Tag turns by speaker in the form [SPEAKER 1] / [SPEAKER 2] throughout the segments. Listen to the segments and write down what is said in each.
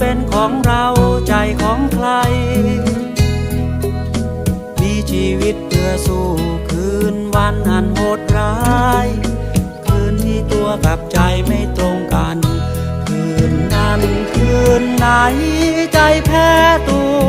[SPEAKER 1] เป็นของเราใจของใคร มีชีวิตเพื่อสู้คืนวันอันโหดร้าย คืนที่ตัวกับใจไม่ตรงกัน คืนนั้นคืนไหนใจแพ้ตัว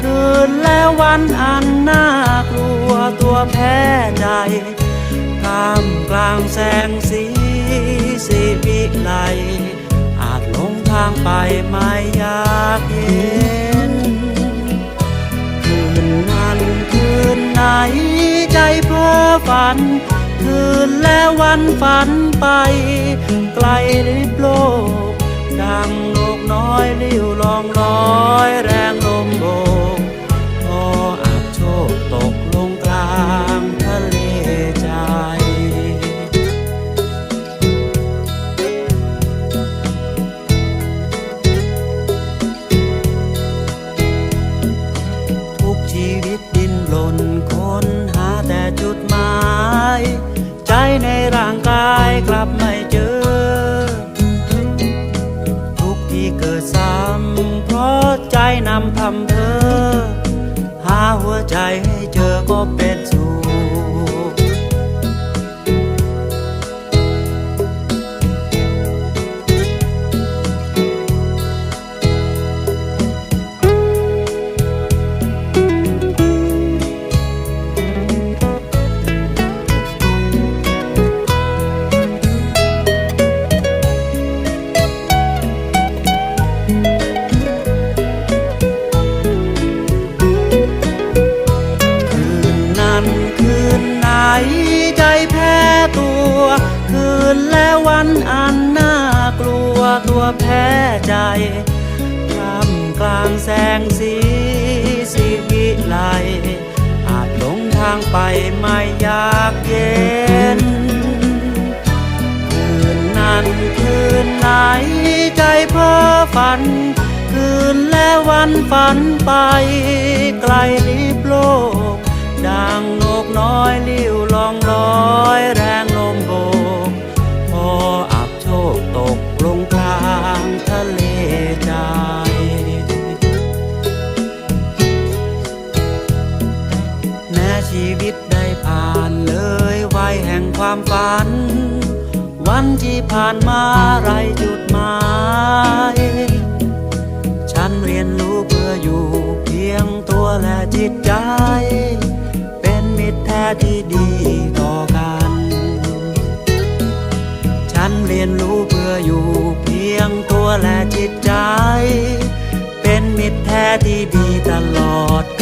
[SPEAKER 1] คืนแล้ววันอันน่ากลัวตัวแพ้ใจท่ามกลางแสงสีสีวิไลอาจหลางไปไม่อยากเห็น คืนนั้นคืนไหนใจเพ้อฝัน คืนและววันฝันไป ไกลลิบโลก นำพำเพอหาหัวใจให้เจอก็เป็นสุขันอันน่ากลัวตัวแพ้ใจท่ามกลางแสงสีสีวิไลอาจหลงทางไปไม่อยากเย็น คืนนั้นคืนไหนใจเพ้อฝัน คืนและวันฝันไป ไกลลิบโลกดังนกน้อยลิ้ว ความฝัน วันที่ผ่านมาไรจุดหมาย ฉันเรียนรู้เพื่ออยู่เพียงตัวและจิตใจ เป็นมิตรแท้ที่ดีต่อกัน ฉันเรียนรู้เพื่ออยู่เพียงตัวและจิตใจ เป็นมิตรแท้ที่ดีตลอด